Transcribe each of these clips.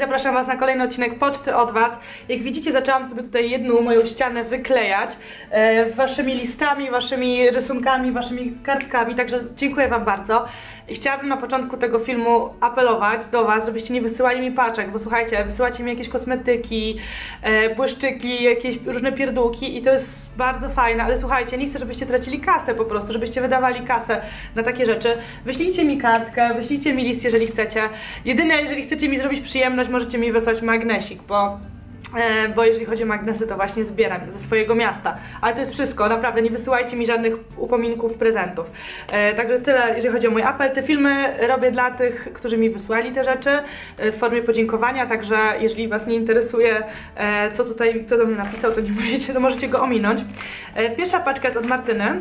zapraszam Was na kolejny odcinek Poczty od Was. Jak widzicie, zaczęłam sobie tutaj jedną moją ścianę wyklejać e, waszymi listami, waszymi rysunkami, waszymi kartkami, także dziękuję Wam bardzo. I chciałabym na początku tego filmu apelować do Was, żebyście nie wysyłali mi paczek, bo słuchajcie, wysyłacie mi jakieś kosmetyki, e, błyszczyki, jakieś różne pierdółki i to jest bardzo fajne, ale słuchajcie, nie chcę, żebyście tracili kasę po prostu, żebyście wydawali kasę na takie rzeczy. Wyślijcie mi kartkę, wyślijcie mi list, jeżeli chcecie. Jedyne, jeżeli chcecie mi zrobić przyjemność, możecie mi wysłać magnesik, bo e, bo jeżeli chodzi o magnesy, to właśnie zbieram ze swojego miasta. Ale to jest wszystko, naprawdę, nie wysyłajcie mi żadnych upominków, prezentów. E, także tyle, jeżeli chodzi o mój apel. Te filmy robię dla tych, którzy mi wysłali te rzeczy e, w formie podziękowania, także jeżeli Was nie interesuje, co tutaj kto do mnie napisał, to nie musicie, to możecie go ominąć. Pierwsza paczka jest od Martyny.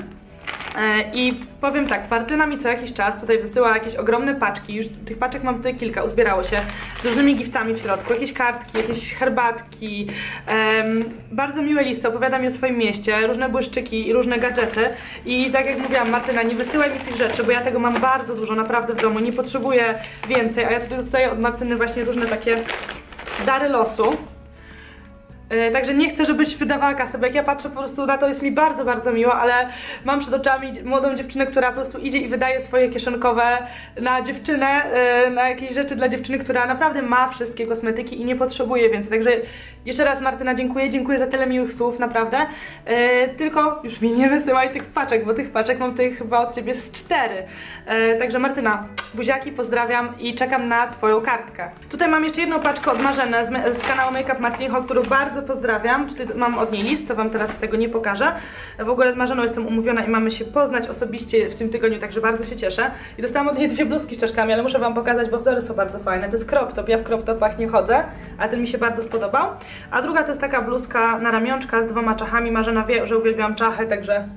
E, I powiem tak, Martyna mi co jakiś czas tutaj wysyła jakieś ogromne paczki, już tych paczek mam tutaj kilka, uzbierało się, z różnymi giftami w środku, jakieś kartki, jakieś herbatki, em, bardzo miłe listy, opowiada mi o swoim mieście, różne błyszczyki i różne gadżety. I tak jak mówiłam, Martyna, nie wysyłaj mi tych rzeczy, bo ja tego mam bardzo dużo naprawdę w domu, nie potrzebuję więcej, a ja tutaj dostaję od Martyny właśnie różne takie dary losu. E, Także nie chcę, żebyś wydawała kasę, bo jak ja patrzę po prostu na to, jest mi bardzo, bardzo miło, ale mam przed oczami młodą dziewczynę, która po prostu idzie i wydaje swoje kieszonkowe na dziewczynę, e, na jakieś rzeczy dla dziewczyny, która naprawdę ma wszystkie kosmetyki i nie potrzebuje więcej. Także jeszcze raz Martyna dziękuję, dziękuję za tyle miłych słów, naprawdę. E, Tylko już mi nie wysyłaj tych paczek, bo tych paczek mam tutaj chyba od ciebie z cztery. Także Martyna, buziaki, pozdrawiam i czekam na twoją kartkę. Tutaj mam jeszcze jedną paczkę od Marzeny z, kanału Makeup Martinho, którą bardzo pozdrawiam. Tutaj mam od niej list, to wam teraz tego nie pokażę. W ogóle z Marzeną jestem umówiona i mamy się poznać osobiście w tym tygodniu, także bardzo się cieszę. I dostałam od niej dwie bluzki z czaszkami, ale muszę wam pokazać, bo wzory są bardzo fajne. To jest crop top, ja w crop topach nie chodzę, a ten mi się bardzo spodobał. A druga to jest taka bluzka na ramionczka z dwoma czachami. Marzena wie, że uwielbiam czachy, także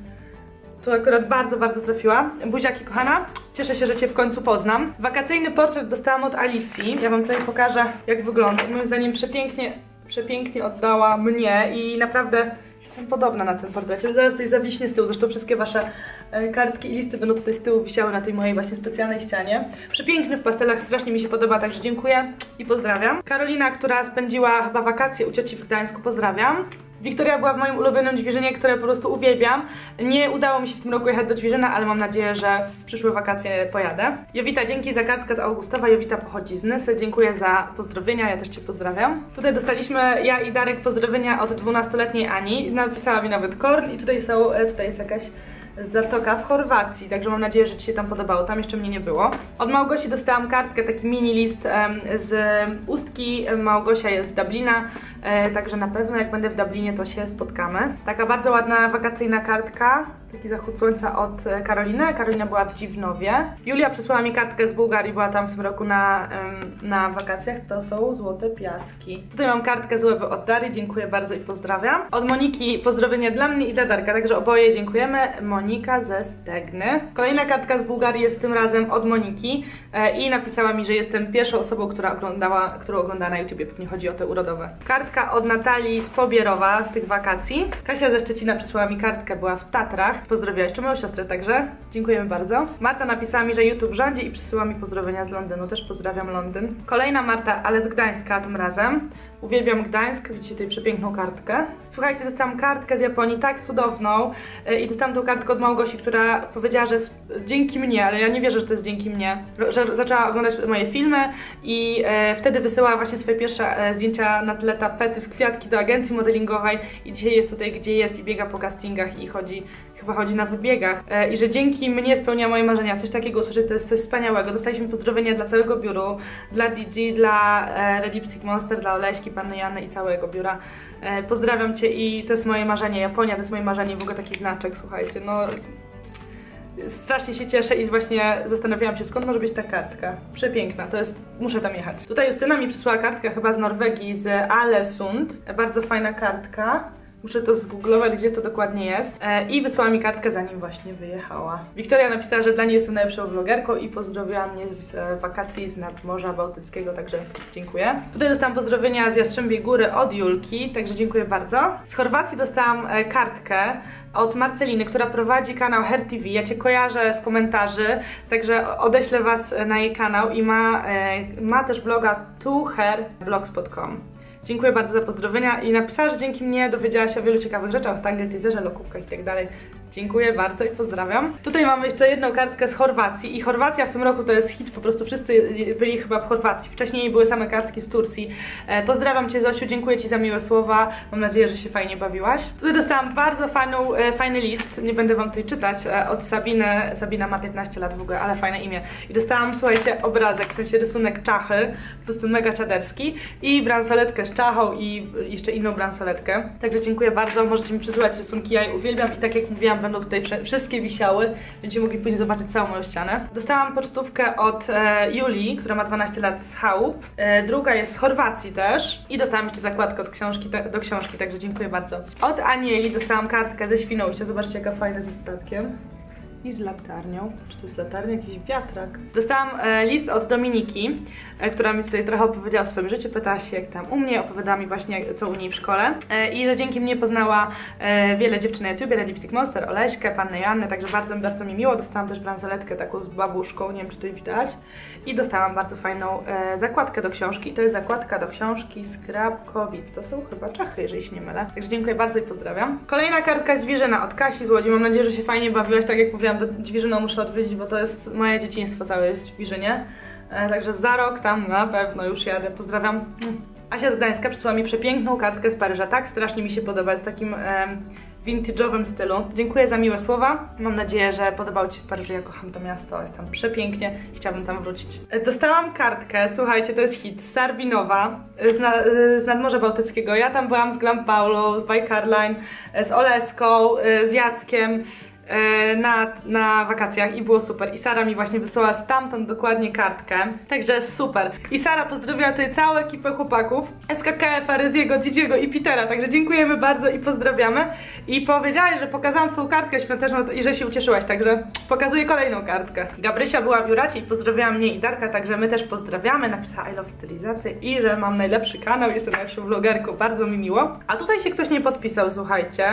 to akurat bardzo, bardzo trafiła. Buziaki, kochana, cieszę się, że Cię w końcu poznam. Wakacyjny portret dostałam od Alicji. Ja Wam tutaj pokażę, jak wygląda. Moim zdaniem przepięknie, przepięknie oddała mnie i naprawdę jestem podobna na tym portrecie. Zaraz tutaj zawiśnie z tyłu, zresztą wszystkie Wasze e, kartki i listy będą tutaj z tyłu wisiały na tej mojej właśnie specjalnej ścianie. Przepiękny w pastelach, strasznie mi się podoba, także dziękuję i pozdrawiam. Karolina, która spędziła chyba wakacje u cioci w Gdańsku, pozdrawiam. Wiktoria była w moim ulubionym Dźwierzynie, które po prostu uwielbiam. Nie udało mi się w tym roku jechać do Dźwierzyna, ale mam nadzieję, że w przyszłe wakacje pojadę. Jowita, dzięki za kartkę z Augustowa. Jowita pochodzi z Nysy. Dziękuję za pozdrowienia, ja też Cię pozdrawiam. Tutaj dostaliśmy, ja i Darek, pozdrowienia od 12-letniej Ani. Napisała mi nawet Korn i tutaj są, e, tutaj jest jakaś Zatoka w Chorwacji, także mam nadzieję, że Ci się tam podobało, tam jeszcze mnie nie było. Od Małgosi dostałam kartkę, taki mini list z ustki, Małgosia jest z Dublina, e, także na pewno jak będę w Dublinie to się spotkamy. Taka bardzo ładna wakacyjna kartka, taki zachód słońca od e, Karoliny, Karolina była w Dziwnowie. Julia przysłała mi kartkę z Bułgarii, była tam w tym roku na, na wakacjach, to są złote piaski. Tutaj mam kartkę z Łeby od Dary, dziękuję bardzo i pozdrawiam. Od Moniki pozdrowienia dla mnie i dla Darka, także oboje dziękujemy. Monika ze Stegny. Kolejna kartka z Bułgarii jest tym razem od Moniki e, i napisała mi, że jestem pierwszą osobą, która oglądała, którą ogląda na YouTubie, pewnie chodzi o te urodowe. Kartka od Natalii z Pobierowa z tych wakacji. Kasia ze Szczecina przysłała mi kartkę, była w Tatrach. Pozdrowiła jeszcze moją siostrę także. Dziękujemy bardzo. Marta napisała mi, że YouTube rządzi i przysyła mi pozdrowienia z Londynu. Też pozdrawiam Londyn. Kolejna Marta, ale z Gdańska tym razem. Uwielbiam Gdańsk, widzicie tutaj przepiękną kartkę. Słuchajcie, dostałam kartkę z Japonii, tak cudowną e, i dostałam tą kartkę od Małgosi, która powiedziała, że dzięki mnie, ale ja nie wierzę, że to jest dzięki mnie, że zaczęła oglądać moje filmy i e, wtedy wysyłała właśnie swoje pierwsze e, zdjęcia na tle tapety w kwiatki do agencji modelingowej i dzisiaj jest tutaj, gdzie jest i biega po castingach i chodzi chyba chodzi na wybiegach e, i że dzięki mnie spełnia moje marzenia. Coś takiego usłyszeć to jest coś wspaniałego. Dostaliśmy pozdrowienia dla całego biuru, dla DJ, dla e, Red Lipstick Monster, dla Oleśki, Panny Jany i całego biura. E, pozdrawiam Cię i to jest moje marzenie. Japonia to jest moje marzenie, w ogóle taki znaczek, słuchajcie, no... Strasznie się cieszę i właśnie zastanawiałam się, skąd może być ta kartka. Przepiękna, to jest... muszę tam jechać. Tutaj Justyna mi przysłała kartkę chyba z Norwegii, z Alesund. Bardzo fajna kartka. Muszę to zgooglować, gdzie to dokładnie jest. E, I wysłała mi kartkę, zanim właśnie wyjechała. Wiktoria napisała, że dla niej jestem najlepszą vlogerką i pozdrowiła mnie z e, wakacji z nadmorza bałtyckiego, także dziękuję. Tutaj dostałam pozdrowienia z Jastrzębiej Góry od Julki, także dziękuję bardzo. Z Chorwacji dostałam e, kartkę od Marceliny, która prowadzi kanał Hair TV. Ja Cię kojarzę z komentarzy, także odeślę Was na jej kanał i ma, e, ma też bloga tohairblogspot.com. Dziękuję bardzo za pozdrowienia i napisała, że dzięki mnie dowiedziała się o wielu ciekawych rzeczach, o tangle teaserze, lokówkach i tak. Dziękuję bardzo i pozdrawiam. Tutaj mamy jeszcze jedną kartkę z Chorwacji i Chorwacja w tym roku to jest hit, po prostu wszyscy byli chyba w Chorwacji. Wcześniej były same kartki z Turcji. E, pozdrawiam Cię Zosiu, dziękuję Ci za miłe słowa. Mam nadzieję, że się fajnie bawiłaś. Tutaj dostałam bardzo fajną, e, fajny list, nie będę Wam tutaj czytać, e, od Sabiny. Sabina ma 15 lat w ogóle, ale fajne imię. I dostałam, słuchajcie, obrazek, w sensie rysunek czachy, po prostu mega czaderski i bransoletkę z czachą i jeszcze inną bransoletkę. Także dziękuję bardzo, możecie mi przysyłać rysunki, ja je uwielbiam i tak jak mówiłam, będą tutaj wszystkie wisiały. Będziecie mogli później zobaczyć całą moją ścianę. Dostałam pocztówkę od e, Julii, która ma 12 lat z Chałup. E, druga jest z Chorwacji też. I dostałam jeszcze zakładkę od książki, do książki, także dziękuję bardzo. Od Anieli dostałam kartkę ze Świnoujścia. Zobaczcie jaka fajna ze statkiem i z latarnią. Czy to jest latarnia? Jakiś wiatrak. Dostałam e, list od Dominiki, e, która mi tutaj trochę opowiedziała o swoim życiu, pytała się jak tam u mnie, opowiadała mi właśnie co u niej w szkole e, i że dzięki mnie poznała e, wiele dziewczyn na YouTubie, Lipstick Monster, Oleśkę, Pannę Joannę, także bardzo, bardzo mi miło. Dostałam też bransoletkę taką z babuszką, nie wiem czy to widać i dostałam bardzo fajną e, zakładkę do książki i to jest zakładka do książki z. To są chyba Czachy, jeżeli się nie mylę. Także dziękuję bardzo i pozdrawiam. Kolejna kartka zwierzyna od Kasi z Łodzi. Mam nadzieję, że się fajnie bawiłaś, tak jak mówiłam, do Dźwierzyną muszę odwiedzić, bo to jest moje dzieciństwo całe jest w Dźwierzynie. E, także za rok tam na pewno już jadę. Pozdrawiam. Asia z Gdańska przysłała mi przepiękną kartkę z Paryża. Tak, strasznie mi się podoba, z takim e, vintage'owym stylu. Dziękuję za miłe słowa. Mam nadzieję, że podobało Ci się w Paryżu. Ja kocham to miasto, jest tam przepięknie i chciałabym tam wrócić. E, dostałam kartkę, słuchajcie, to jest hit Sarwinowa z, na, z nadmorza bałtyckiego. Ja tam byłam z Glam Paulo, z By Carline, z Oleską, z Jackiem. E, na, na wakacjach i było super. I Sara mi właśnie wysłała stamtąd dokładnie kartkę, także super. I Sara pozdrowiła tutaj całą ekipę chłopaków, SKKF, Areziego, Didiego i Petera, także dziękujemy bardzo i pozdrawiamy. I powiedziałaś, że pokazałam twoją kartkę świąteczną i że się ucieszyłaś, także pokazuję kolejną kartkę. Gabrysia była w Juracie i pozdrowiła mnie i Darka, także my też pozdrawiamy, napisała I love stylizację i że mam najlepszy kanał, jestem najlepszą vlogerką, bardzo mi miło. A tutaj się ktoś nie podpisał, słuchajcie.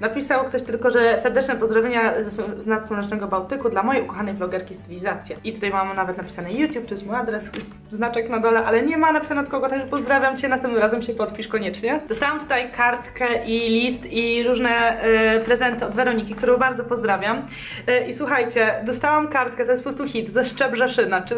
Napisał ktoś tylko, że serdeczne pozdrowienia z Nadsłonecznego Bałtyku dla mojej ukochanej vlogerki stylizacja. I tutaj mamy nawet napisane YouTube, to jest mój adres, znaczek na dole, ale nie ma napisane od kogo, także pozdrawiam Cię, następnym razem się podpisz koniecznie. Dostałam tutaj kartkę i list i różne y, prezenty od Weroniki, którą bardzo pozdrawiam. Y, I słuchajcie, dostałam kartkę, to jest po prostu hit, ze Szczebrzeszyna, czy...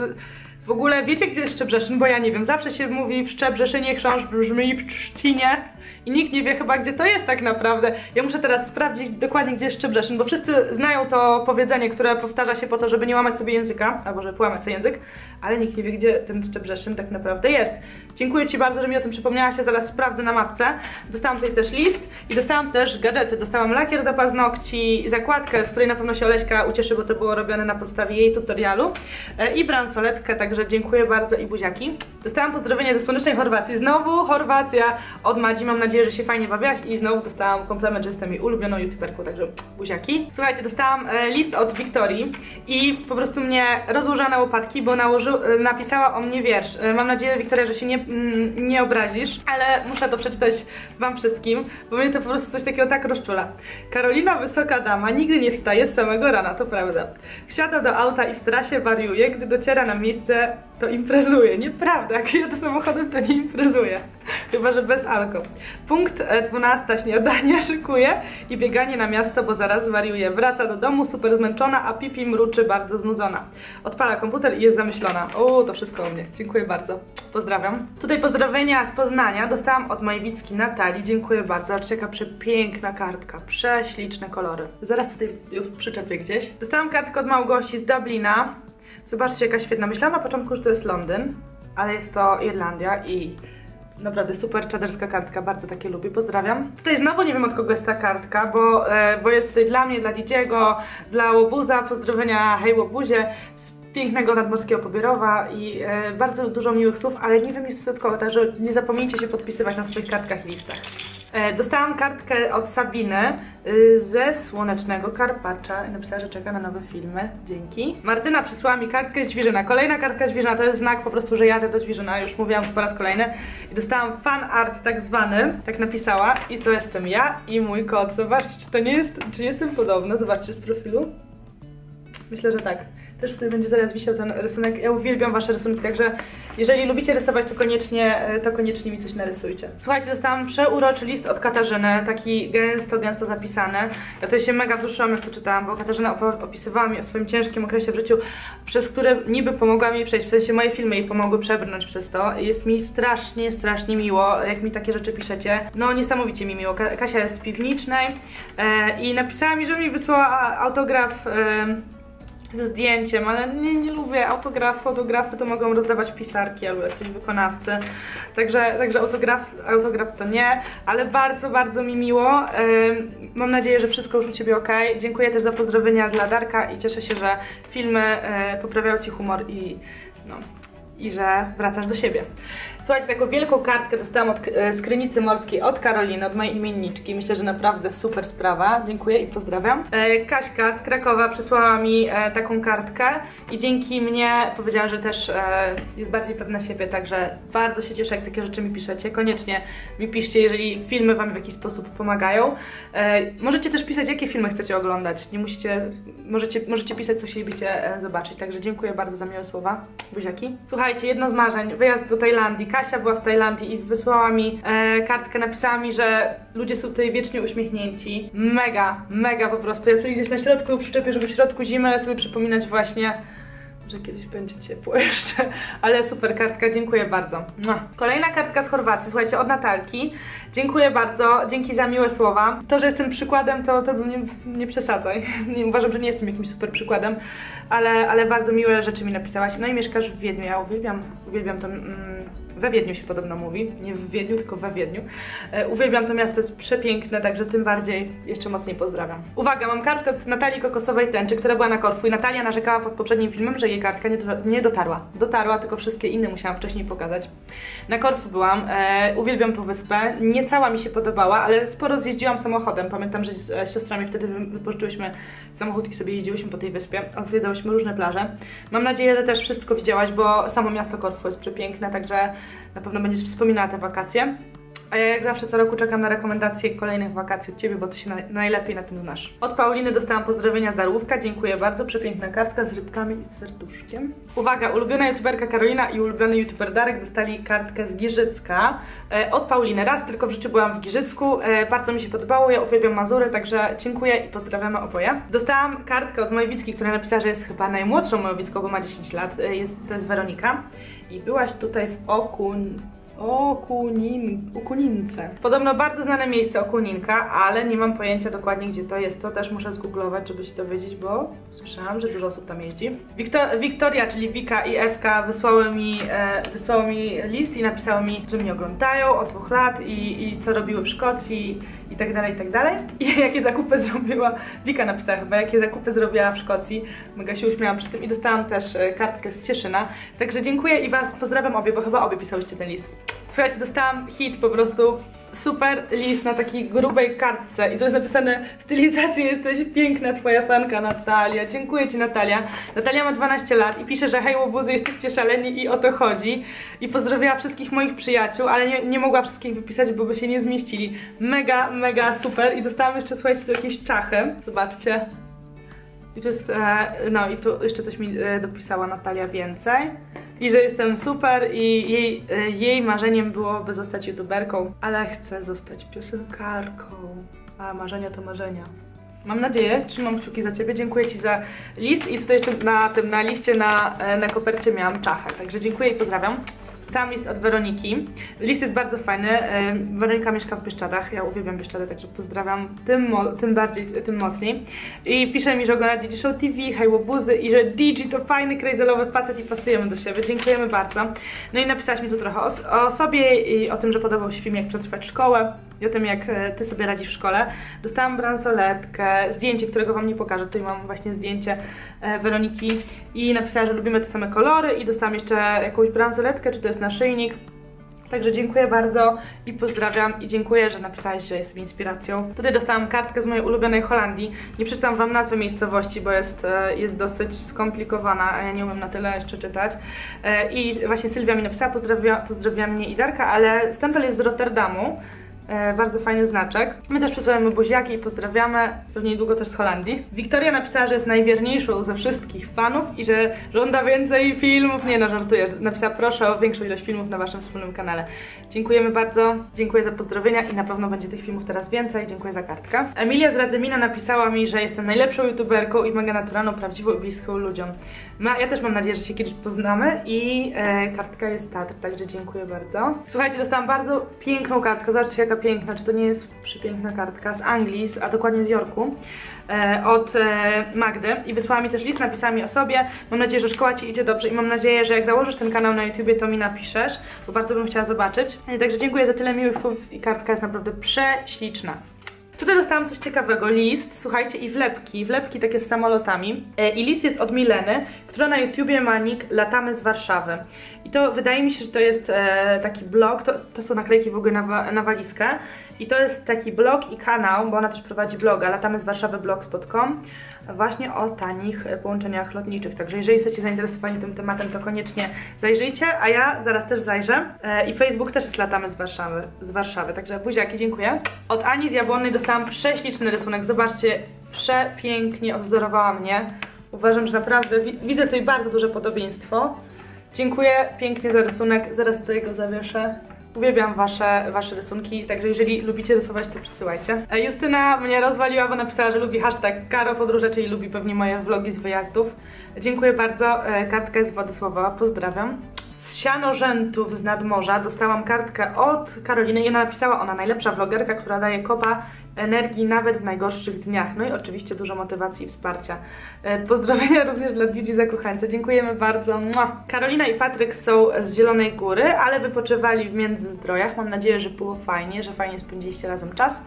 W ogóle wiecie gdzie jest Szczebrzeszyn? Bo ja nie wiem, zawsze się mówi w Szczebrzeszynie, książ brzmi w Trzcinie, i nikt nie wie chyba, gdzie to jest tak naprawdę. Ja muszę teraz sprawdzić dokładnie, gdzie jest Szczebrzeszyn, bo wszyscy znają to powiedzenie, które powtarza się po to, żeby nie łamać sobie języka, albo żeby połamać sobie język, ale nikt nie wie, gdzie ten Szczebrzeszyn tak naprawdę jest. Dziękuję Ci bardzo, że mi o tym przypomniałaś, ja zaraz sprawdzę na mapce. Dostałam tutaj też list i dostałam też gadżety. Dostałam lakier do paznokci, zakładkę, z której na pewno się Oleśka ucieszy, bo to było robione na podstawie jej tutorialu e, i bransoletkę, także dziękuję bardzo i buziaki. Dostałam pozdrowienie ze słonecznej Chorwacji. Znowu Chorwacja od Madzi, mam nadzieję, nadzieję, że się fajnie bawiłaś i znowu dostałam komplement, że jestem jej ulubioną youtuberką, także buziaki. Słuchajcie, dostałam e, list od Wiktorii i po prostu mnie rozłożyła na łopatki, bo nałoży, e, napisała o mnie wiersz. E, mam nadzieję, Wiktoria, że się nie, mm, nie obrazisz, ale muszę to przeczytać wam wszystkim, bo mnie to po prostu coś takiego tak rozczula. Karolina, wysoka dama, nigdy nie wstaje z samego rana, to prawda. Wsiada do auta i w trasie wariuje, gdy dociera na miejsce, to imprezuje. Nieprawda, jak jedę samochodem, to nie imprezuje. Chyba, że bez alko. Punkt 12 e, śniadanie szykuje i bieganie na miasto, bo zaraz wariuje. Wraca do domu super zmęczona, a Pipi mruczy bardzo znudzona. Odpala komputer i jest zamyślona. O, to wszystko o mnie. Dziękuję bardzo. Pozdrawiam. Tutaj pozdrowienia z Poznania dostałam od mojej widzki Natalii. Dziękuję bardzo. Zobaczcie jaka przepiękna kartka. Prześliczne kolory. Zaraz tutaj już przyczepię gdzieś. Dostałam kartkę od Małgosi z Dublina. Zobaczcie jaka świetna. Myślałam na początku, że to jest Londyn, ale jest to Irlandia i Naprawdę super czaderska kartka, bardzo takie lubię, pozdrawiam. Tutaj znowu nie wiem od kogo jest ta kartka, bo, e, bo jest tutaj dla mnie, dla Didiego, dla Łobuza, pozdrowienia hej Łobuzie, z pięknego nadmorskiego Pobierowa i e, bardzo dużo miłych słów, ale nie wiem niestety od kogo, także nie zapomnijcie się podpisywać na swoich kartkach i listach. E, dostałam kartkę od Sabiny y, ze Słonecznego Karpacza i napisała, że czeka na nowe filmy. Dzięki. Martyna przysłała mi kartkę z Ćwierzyna. Kolejna kartka Ćwierzyna to jest znak po prostu, że jadę do Ćwierzyna. Już mówiłam po raz kolejny. I dostałam fan art tak zwany, tak napisała. I to jestem ja i mój kot. Zobaczcie, czy to nie jest, czy jestem podobna. Zobaczcie z profilu. Myślę, że tak. Też tutaj będzie zaraz wisiał ten rysunek. Ja uwielbiam wasze rysunki, także jeżeli lubicie rysować, to koniecznie, e, to koniecznie mi coś narysujcie. Słuchajcie, dostałam przeuroczy list od Katarzyny, taki gęsto, gęsto zapisany. Ja to się mega wzruszyłam, jak to czytałam, bo Katarzyna opisywała mi o swoim ciężkim okresie w życiu, przez które niby pomogła mi przejść, w sensie moje filmy jej pomogły przebrnąć przez to. Jest mi strasznie, strasznie miło, jak mi takie rzeczy piszecie. No niesamowicie mi miło. Kasia jest z piwnicznej e, i napisała mi, że mi wysłała autograf... E, ze zdjęciem, ale nie, nie lubię. Autograf, fotografy to mogą rozdawać pisarki albo jacyś wykonawcy, także, także autograf, autograf to nie, ale bardzo, bardzo mi miło, mam nadzieję, że wszystko już u Ciebie ok, dziękuję też za pozdrowienia dla Darka i cieszę się, że filmy e, poprawiają Ci humor i no, i że wracasz do siebie. Słuchajcie, taką wielką kartkę dostałam od e, skrynicy morskiej od Karoliny, od mojej imienniczki. Myślę, że naprawdę super sprawa. Dziękuję i pozdrawiam. E, Kaśka z Krakowa przysłała mi e, taką kartkę i dzięki mnie powiedziała, że też jest bardziej pewna siebie, także bardzo się cieszę, jak takie rzeczy mi piszecie. Koniecznie mi piszcie, jeżeli filmy Wam w jakiś sposób pomagają. Możecie też pisać, jakie filmy chcecie oglądać. Nie musicie, możecie, możecie pisać, co chcielibyście zobaczyć. Także dziękuję bardzo za miłe słowa. Buziaki. Słuchajcie, jedno z marzeń, wyjazd do Tajlandii Kasia była w Tajlandii i wysłała mi e, kartkę, napisała mi, że ludzie są tutaj wiecznie uśmiechnięci. Mega, mega po prostu. Ja sobie gdzieś na środku przyczepię, żeby w środku zimy sobie przypominać właśnie że kiedyś będzie ciepło jeszcze, ale super kartka, dziękuję bardzo. Kolejna kartka z Chorwacji, słuchajcie, od Natalki. Dziękuję bardzo, dzięki za miłe słowa. To, że jestem przykładem, to, to nie, nie przesadzaj. Nie, uważam, że nie jestem jakimś super przykładem, ale, ale bardzo miłe rzeczy mi napisałaś. No i mieszkasz w Wiedniu, ja uwielbiam, uwielbiam to... Mm, we Wiedniu się podobno mówi, nie w Wiedniu, tylko we Wiedniu. E, uwielbiam to miasto, jest przepiękne, także tym bardziej jeszcze mocniej pozdrawiam. Uwaga, mam kartkę od Natalii Kokosowej Tęczy, która była na Korfu i Natalia narzekała pod poprzednim filmem, że jej kartka nie, do, nie dotarła. Dotarła, tylko wszystkie inne musiałam wcześniej pokazać. Na Korfu byłam, e, uwielbiam tą wyspę, nie cała mi się podobała, ale sporo zjeździłam samochodem. Pamiętam, że z e, siostrami wtedy wypożyczyłyśmy samochód i sobie jeździłyśmy po tej wyspie, odwiedzałyśmy różne plaże. Mam nadzieję, że też wszystko widziałaś, bo samo miasto Korfu jest przepiękne, także na pewno będziesz wspominała te wakacje. A ja jak zawsze co roku czekam na rekomendacje kolejnych wakacji od Ciebie, bo Ty się na, najlepiej na tym znasz. Od Pauliny dostałam pozdrowienia z Darłówka, dziękuję bardzo, przepiękna kartka z rybkami i z serduszkiem. Uwaga, ulubiona youtuberka Karolina i ulubiony youtuber Darek dostali kartkę z Giżycka e, od Pauliny. Raz tylko w życiu byłam w Giżycku, e, bardzo mi się podobało, ja uwielbiam Mazury, także dziękuję i pozdrawiamy oboje. Dostałam kartkę od mojej Wicki, która napisała, że jest chyba najmłodszą moją Wicką, bo ma 10 lat, e, jest, to jest Weronika. I byłaś tutaj w Okun... Okunin, Okunince. Podobno bardzo znane miejsce Okuninka, ale nie mam pojęcia dokładnie gdzie to jest. To też muszę zgooglować, żeby się dowiedzieć, bo słyszałam, że dużo osób tam jeździ. Wiktor Wiktoria, czyli Wika i Ewka wysłały mi, e, wysłały mi list i napisały mi, że mnie oglądają od dwóch lat i, i co robiły w Szkocji i tak dalej, i tak dalej. I jakie zakupy zrobiła, Wika napisała chyba, jakie zakupy zrobiła w Szkocji. Mega się uśmiałam przy tym i dostałam też e, kartkę z Cieszyna. Także dziękuję i Was pozdrawiam obie, bo chyba obie pisałyście ten list. Słuchajcie, dostałam hit po prostu, super list na takiej grubej kartce i to jest napisane stylizacji jesteś piękna twoja fanka Natalia. Dziękuję Ci Natalia. Natalia ma 12 lat i pisze, że hej łobuzy, jesteście szaleni i o to chodzi. I pozdrowiła wszystkich moich przyjaciół, ale nie, nie mogła wszystkich wypisać, bo by się nie zmieścili. Mega, mega super i dostałam jeszcze, słuchajcie, tu jakieś czachy. Zobaczcie. I to jest, e, no i tu jeszcze coś mi e, dopisała Natalia więcej. I że jestem super i jej, e, jej marzeniem byłoby zostać youtuberką, ale chcę zostać piosenkarką. A marzenia to marzenia. Mam nadzieję, trzymam kciuki za Ciebie, dziękuję Ci za list i tutaj jeszcze na tym, na liście, na, na kopercie miałam czachę, także dziękuję i pozdrawiam. Tam list od Weroniki. List jest bardzo fajny. Weronika mieszka w Bieszczadach. Ja uwielbiam Bieszczady, także pozdrawiam tym, tym bardziej, tym mocniej. I pisze mi, że ogląda Digi Show TV, hej łobuzy i że Digi to fajny, crazylowy facet i pasujemy do siebie. Dziękujemy bardzo. No i napisałaś mi tu trochę o, o sobie i o tym, że podobał się film Jak przetrwać szkołę i o tym, jak e, Ty sobie radzisz w szkole. Dostałam bransoletkę, zdjęcie, którego Wam nie pokażę. Tutaj mam właśnie zdjęcie e, Weroniki i napisała, że lubimy te same kolory i dostałam jeszcze jakąś bransoletkę, czy to jest naszyjnik Także dziękuję bardzo i pozdrawiam i dziękuję, że napisałeś, że jest mi inspiracją. Tutaj dostałam kartkę z mojej ulubionej Holandii. Nie przeczytam wam nazwy miejscowości, bo jest, e, jest dosyć skomplikowana, a ja nie umiem na tyle jeszcze czytać. I właśnie Sylwia mi napisała, pozdrawia, pozdrawia mnie i Darka, ale stempel jest z Rotterdamu. E, bardzo fajny znaczek. My też przesyłamy buziaki i pozdrawiamy, pewnie niedługo też z Holandii. Wiktoria napisała, że jest najwierniejszą ze wszystkich fanów i że żąda więcej filmów. Nie no, żartuję. Napisała proszę o większą ilość filmów na waszym wspólnym kanale. Dziękujemy bardzo, dziękuję za pozdrowienia i na pewno będzie tych filmów teraz więcej. Dziękuję za kartkę. Emilia z Radzymina napisała mi, że jestem najlepszą youtuberką i mega naturalną, prawdziwą i bliską ludziom. Ma, ja też mam nadzieję, że się kiedyś poznamy i e, kartka jest Tatr, także dziękuję bardzo. Słuchajcie, dostałam bardzo piękną kartkę, zobaczcie jaka piękna, czy to nie jest przepiękna kartka z Anglii, a dokładnie z Jorku e, od e, Magdy i wysłała mi też list, napisała mi o sobie. Mam nadzieję, że szkoła Ci idzie dobrze i mam nadzieję, że jak założysz ten kanał na YouTubie, to mi napiszesz, bo bardzo bym chciała zobaczyć. E, także dziękuję za tyle miłych słów i kartka jest naprawdę prześliczna. Tutaj dostałam coś ciekawego, list, słuchajcie, i wlepki, wlepki takie z samolotami. E, I list jest od Mileny, która na YouTubie ma nick Latamy z Warszawy. I to wydaje mi się, że to jest e, taki blog, to, to są naklejki w ogóle na, na walizkę. I to jest taki blog i kanał, bo ona też prowadzi bloga, latamy z Warszawy blogspot.com właśnie o tanich połączeniach lotniczych. Także jeżeli jesteście zainteresowani tym tematem, to koniecznie zajrzyjcie, a ja zaraz też zajrzę. E, I Facebook też jest latamy z Warszawy, z Warszawy. Także buziaki, dziękuję. Od Ani z Jabłonnej dostałam prześliczny rysunek. Zobaczcie, przepięknie odwzorowała mnie. Uważam, że naprawdę wi widzę tutaj bardzo duże podobieństwo. Dziękuję pięknie za rysunek, zaraz tutaj go zawieszę. Uwielbiam wasze, wasze rysunki, także jeżeli lubicie rysować, to przesyłajcie. E, Justyna mnie rozwaliła, bo napisała, że lubi hashtag Karo Podróże, czyli lubi pewnie moje vlogi z wyjazdów. Dziękuję bardzo, e, kartka jest Władysława, pozdrawiam. Z Sianorzętów z nadmorza dostałam kartkę od Karoliny i napisała, ona najlepsza vlogerka, która daje kopa energii nawet w najgorszych dniach. No i oczywiście dużo motywacji i wsparcia. E, pozdrowienia również dla Digi Zakochańca. Dziękujemy bardzo. Karolina i Patryk są z Zielonej Góry, ale wypoczywali w Międzyzdrojach. Mam nadzieję, że było fajnie, że fajnie spędziliście razem czas.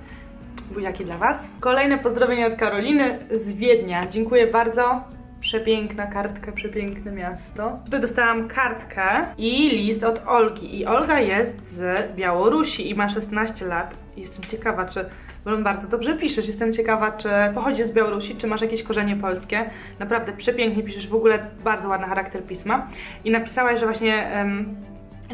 Buziaki dla Was. Kolejne pozdrowienia od Karoliny z Wiednia. Dziękuję bardzo. Przepiękna kartka, przepiękne miasto. Tutaj dostałam kartkę i list od Olgi. I Olga jest z Białorusi i ma 16 lat. Jestem ciekawa, czy bo bardzo dobrze piszesz. Jestem ciekawa, czy pochodzisz z Białorusi, czy masz jakieś korzenie polskie. Naprawdę przepięknie piszesz, w ogóle bardzo ładny charakter pisma. I napisałaś, że właśnie... Um,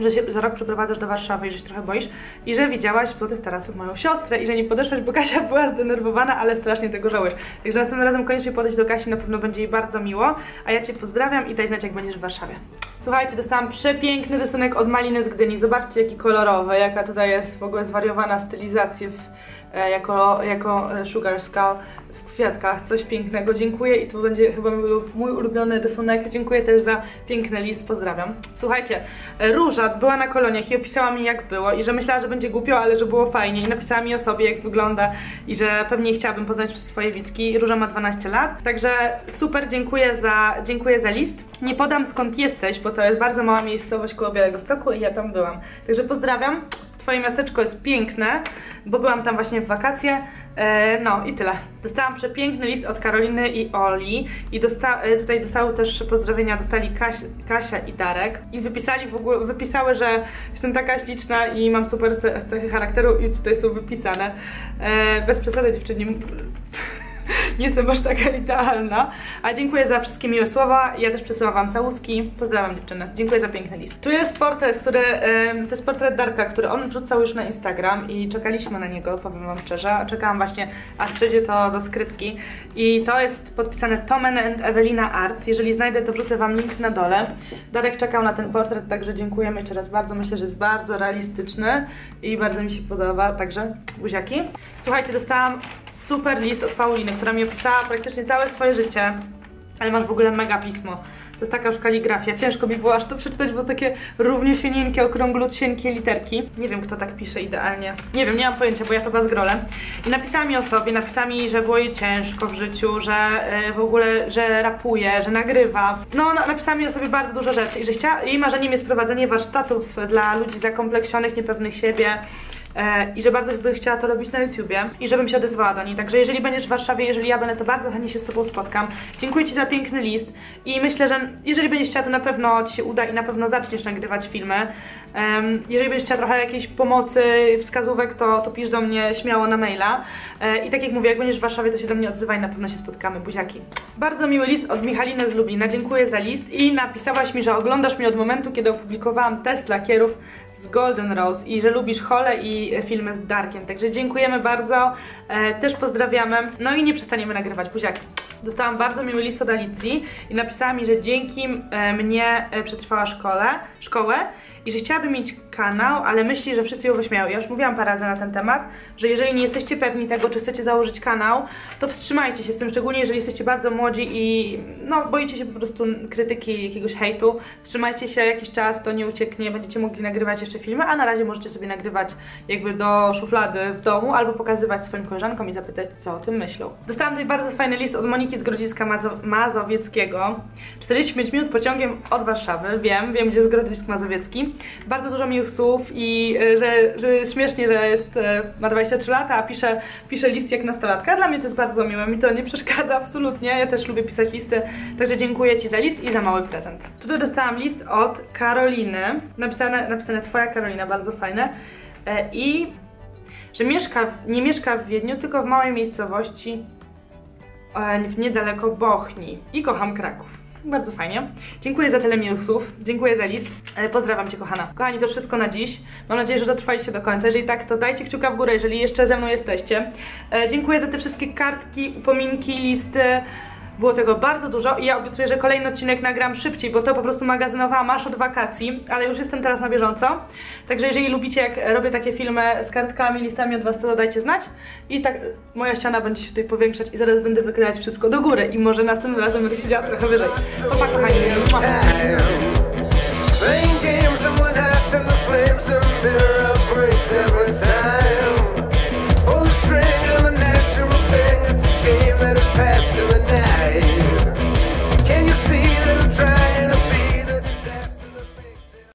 że się za rok przeprowadzasz do Warszawy i że się trochę boisz i że widziałaś w Złotych Tarasach moją siostrę i że nie podeszłaś, bo Kasia była zdenerwowana, ale strasznie tego żałujesz. Także następnym razem koniecznie podejść do Kasi, na pewno będzie jej bardzo miło, a ja Cię pozdrawiam i daj znać jak będziesz w Warszawie. Słuchajcie, dostałam przepiękny rysunek od Maliny z Gdyni, zobaczcie jaki kolorowy, jaka tutaj jest w ogóle zwariowana stylizacja w jako, jako e, Sugar Skull w kwiatkach, coś pięknego, dziękuję i to będzie chyba mój ulubiony rysunek, dziękuję też za piękny list, pozdrawiam. Słuchajcie, e, Róża była na koloniach i opisała mi jak było i że myślała, że będzie głupio, ale że było fajnie i napisała mi o sobie jak wygląda i że pewnie chciałabym poznać swoje widzki. Róża ma 12 lat, także super, dziękuję za, dziękuję za list. Nie podam skąd jesteś, bo to jest bardzo mała miejscowość koło Białego Stoku i ja tam byłam. Także pozdrawiam, Twoje miasteczko jest piękne, bo byłam tam właśnie w wakacje. E, no i tyle. Dostałam przepiękny list od Karoliny i Oli i dosta e, tutaj dostały też pozdrowienia, dostali Kaś Kasia i Darek i wypisali w ogóle, wypisały, że jestem taka śliczna i mam super cechy charakteru i tutaj są wypisane. E, bez przesady dziewczyny nie jestem aż taka idealna. A dziękuję za wszystkie miłe słowa. Ja też przesyłam wam całuski. Pozdrawiam dziewczyny. Dziękuję za piękny list. Tu jest portret, który, to jest portret Darka, który on wrzucał już na Instagram i czekaliśmy na niego, powiem wam szczerze. Czekałam właśnie, aż przyjdzie to do skrytki. I to jest podpisane Tomen and Evelina Art. Jeżeli znajdę, to wrzucę wam link na dole. Darek czekał na ten portret, także dziękujemy jeszcze raz bardzo. Myślę, że jest bardzo realistyczny i bardzo mi się podoba, także buziaki. Słuchajcie, dostałam super list od Pauliny, która mi opisała praktycznie całe swoje życie. Ale masz w ogóle mega pismo. To jest taka już kaligrafia. Ciężko mi było aż to przeczytać, bo takie równie fieninkie, okrąglutsieńkie literki. Nie wiem, kto tak pisze idealnie. Nie wiem, nie mam pojęcia, bo ja to bazgrolę. I napisała mi o sobie, napisała mi, że było jej ciężko w życiu, że yy, w ogóle, że rapuje, że nagrywa. No, no, napisała mi o sobie bardzo dużo rzeczy i że chciała, jej marzeniem jest prowadzenie warsztatów dla ludzi zakompleksionych, niepewnych siebie, i że bardzo by chciała to robić na YouTubie i żebym się odezwała do niej. Także jeżeli będziesz w Warszawie, jeżeli ja będę, to bardzo chętnie się z Tobą spotkam. Dziękuję Ci za piękny list i myślę, że jeżeli będziesz chciała, to na pewno Ci się uda i na pewno zaczniesz nagrywać filmy. Jeżeli będziesz chciała trochę jakiejś pomocy, wskazówek, to, to pisz do mnie śmiało na maila. E, I tak jak mówię, jak będziesz w Warszawie, to się do mnie odzywaj, na pewno się spotkamy, buziaki. Bardzo miły list od Michaliny z Lublina, dziękuję za list. I napisałaś mi, że oglądasz mnie od momentu, kiedy opublikowałam test lakierów z Golden Rose i że lubisz Hole i filmy z Darkiem, także dziękujemy bardzo, e, też pozdrawiamy, no i nie przestaniemy nagrywać, buziaki. Dostałam bardzo miły list od Alicji i napisała mi, że dzięki e, mnie przetrwała szkole, szkołę i że chciałaby mieć kanał, ale myśli, że wszyscy ją wyśmieją. Ja już mówiłam parę razy na ten temat, że jeżeli nie jesteście pewni tego, czy chcecie założyć kanał, to wstrzymajcie się z tym, szczególnie jeżeli jesteście bardzo młodzi i no, boicie się po prostu krytyki, jakiegoś hejtu. Wstrzymajcie się jakiś czas, to nie ucieknie, będziecie mogli nagrywać jeszcze filmy, a na razie możecie sobie nagrywać jakby do szuflady w domu albo pokazywać swoim koleżankom i zapytać, co o tym myślą. Dostałam tutaj bardzo fajny list od Moniki z Grodziska Mazo Mazowieckiego. 45 minut pociągiem od Warszawy. Wiem, wiem, gdzie jest Grodzisk Mazowiecki. Bardzo dużo miłych słów i e, że, że jest śmiesznie, że jest, e, ma 23 lata, a pisze, pisze list jak nastolatka. Dla mnie to jest bardzo miłe, mi to nie przeszkadza absolutnie. Ja też lubię pisać listy, także dziękuję Ci za list i za mały prezent. Tutaj dostałam list od Karoliny. Napisane, napisane Twoja Karolina, bardzo fajne. E, I że mieszka w, nie mieszka w Wiedniu, tylko w małej miejscowości w niedaleko Bochni i kocham Kraków. Bardzo fajnie. Dziękuję za tyle miłych słów. Dziękuję za list. E, Pozdrawiam Cię, kochana. Kochani, to wszystko na dziś. Mam nadzieję, że dotrwaliście do końca. Jeżeli tak, to dajcie kciuka w górę, jeżeli jeszcze ze mną jesteście. E, Dziękuję za te wszystkie kartki, upominki, listy. Było tego bardzo dużo i ja obiecuję, że kolejny odcinek nagram szybciej, bo to po prostu magazynowałam aż od wakacji, ale już jestem teraz na bieżąco. Także jeżeli lubicie, jak robię takie filmy z kartkami, listami od Was, to dajcie znać. I tak moja ściana będzie się tutaj powiększać i zaraz będę wykrywać wszystko do góry i może następnym razem będę siedziała trochę wyżej. Pa, pa kochani. Pa. way.